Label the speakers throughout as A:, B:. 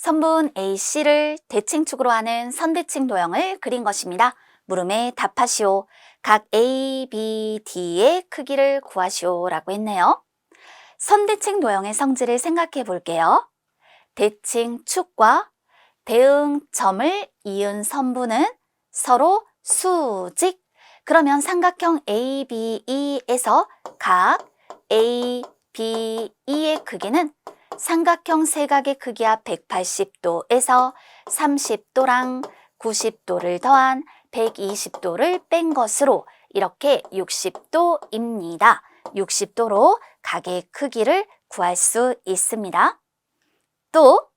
A: 선분 AC를 대칭축으로 하는 선대칭 도형을 그린 것입니다. 물음에 답하시오. 각 A, B, D의 크기를 구하시오 라고 했네요. 선대칭 도형의 성질을 생각해 볼게요. 대칭축과 대응점을 이은 선분은 서로 수직. 그러면 삼각형 ABE에서 각 A, B, E의 크기는 삼각형 세각의 크기와 180도에서 30도랑 90도를 더한 120도를 뺀 것으로 이렇게 60도입니다. 60도로 각의 크기를 구할 수 있습니다. 또,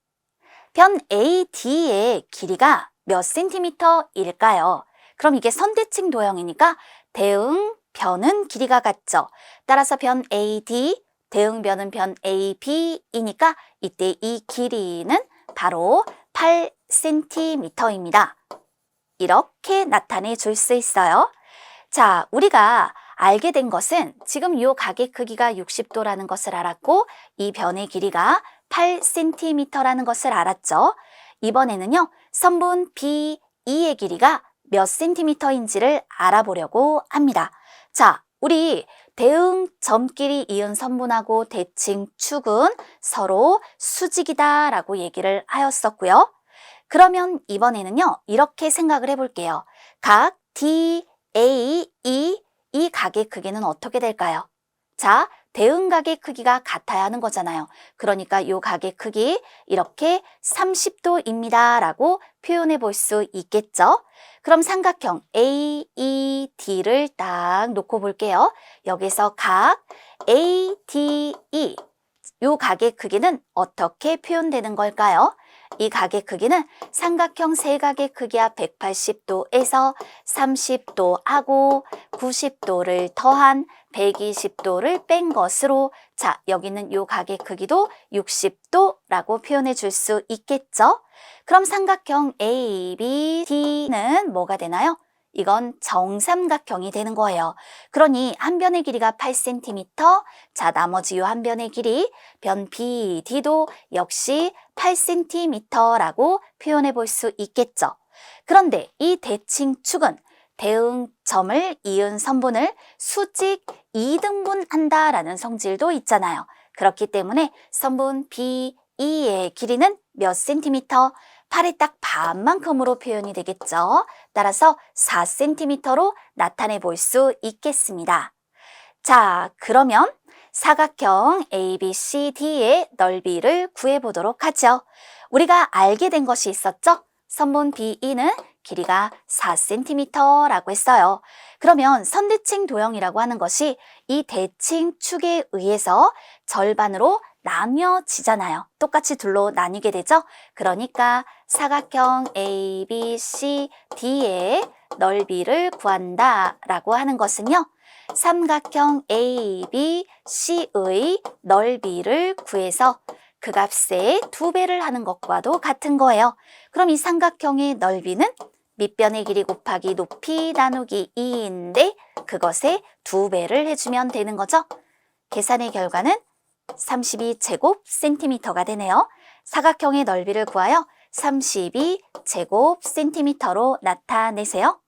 A: 변 AD의 길이가 몇 센티미터일까요? 그럼 이게 선대칭 도형이니까 대응 변은 길이가 같죠. 따라서 변 AD, 대응변은 변 AB이니까 이때 이 길이는 바로 8cm입니다. 이렇게 나타내 줄 수 있어요. 자, 우리가 알게 된 것은 지금 이 각의 크기가 60도라는 것을 알았고 이 변의 길이가 8cm라는 것을 알았죠. 이번에는요, 선분 B2의 길이가 몇 cm인지를 알아보려고 합니다. 자, 우리 대응 점끼리 이은 선분하고 대칭 축은 서로 수직이다 라고 얘기를 하였었고요. 그러면 이번에는요, 이렇게 생각을 해볼게요. 각 D, A, E, 이 각의 크기는 어떻게 될까요? 자, 대응 각의 크기가 같아야 하는 거잖아요. 그러니까 이 각의 크기 이렇게 30도입니다 라고 표현해 볼 수 있겠죠? 그럼 삼각형 A, E, D를 딱 놓고 볼게요. 여기서 각 A, D, E 이 각의 크기는 어떻게 표현되는 걸까요? 이 각의 크기는 삼각형 세각의 크기와 180도에서 30도 하고 90도를 더한 120도를 뺀 것으로 자 여기는 이 각의 크기도 60도라고 표현해 줄 수 있겠죠? 그럼 삼각형 ABD는 뭐가 되나요? 이건 정삼각형이 되는 거예요. 그러니 한 변의 길이가 8cm, 자 나머지 이한 변의 길이 변 BD도 역시 8cm라고 표현해 볼 수 있겠죠. 그런데 이 대칭축은 대응점을 이은 선분을 수직 2등분한다라는 성질도 있잖아요. 그렇기 때문에 선분 B2의 길이는 몇 센티미터? 팔의 딱 반만큼으로 표현이 되겠죠. 따라서 4cm로 나타내 볼 수 있겠습니다. 자, 그러면 사각형 ABCD의 넓이를 구해 보도록 하죠. 우리가 알게 된 것이 있었죠? 선분 BE는 길이가 4cm라고 했어요. 그러면 선대칭 도형이라고 하는 것이 이 대칭 축에 의해서 절반으로 나뉘어지잖아요. 똑같이 둘로 나뉘게 되죠? 그러니까 사각형 A, B, C, D의 넓이를 구한다 라고 하는 것은요. 삼각형 A, B, C의 넓이를 구해서 그 값의 두 배를 하는 것과도 같은 거예요. 그럼 이 삼각형의 넓이는 밑변의 길이 곱하기 높이 나누기 2인데 그것의 두 배를 해주면 되는 거죠. 계산의 결과는 32제곱 센티미터가 되네요. 사각형의 넓이를 구하여 32제곱 센티미터로 나타내세요.